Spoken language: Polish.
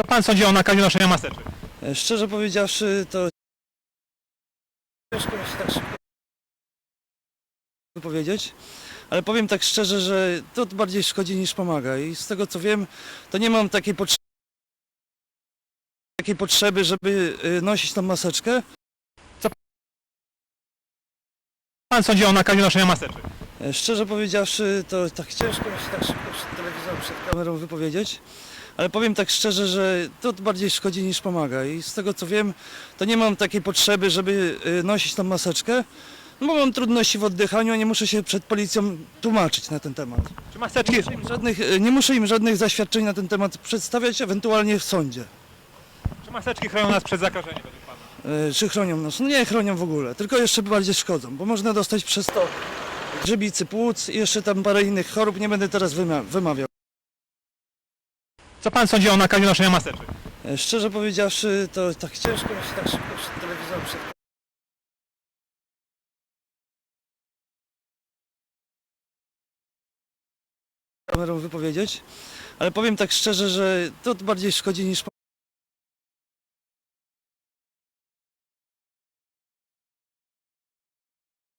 Co pan sądzi o nakazie noszenia maseczek? E, Szczerze powiedziawszy, to ciężko mi się tak szybko wypowiedzieć, ale powiem tak szczerze, że to bardziej szkodzi niż pomaga i z tego co wiem, to nie mam takiej potrzeby, takiej potrzeby, żeby y, nosić tą maseczkę. Pan sądzi o nakazie noszenia maseczek? E, Szczerze powiedziawszy, to tak ciężko mi się tak szybko przed telewizorem, przed kamerą wypowiedzieć, ale powiem tak szczerze, że to bardziej szkodzi niż pomaga i z tego co wiem, to nie mam takiej potrzeby, żeby y, nosić tą maseczkę, no bo mam trudności w oddychaniu, a nie muszę się przed policją tłumaczyć na ten temat. Czy maseczki... Żadnych, y, nie muszę im żadnych zaświadczeń na ten temat przedstawiać, ewentualnie w sądzie. Czy maseczki chronią nas przed zakażeniem Czy chronią nas? No nie chronią w ogóle, tylko jeszcze bardziej szkodzą, bo można dostać przez to grzybicy płuc i jeszcze tam parę innych chorób, nie będę teraz wymawiał. Co pan sądzi o nakazie noszenia maseczek? E, Szczerze powiedziawszy, to tak ciężko mi się tak szybko przed telewizorem, przed kamerą wypowiedzieć, ale powiem tak szczerze, że to bardziej szkodzi niż.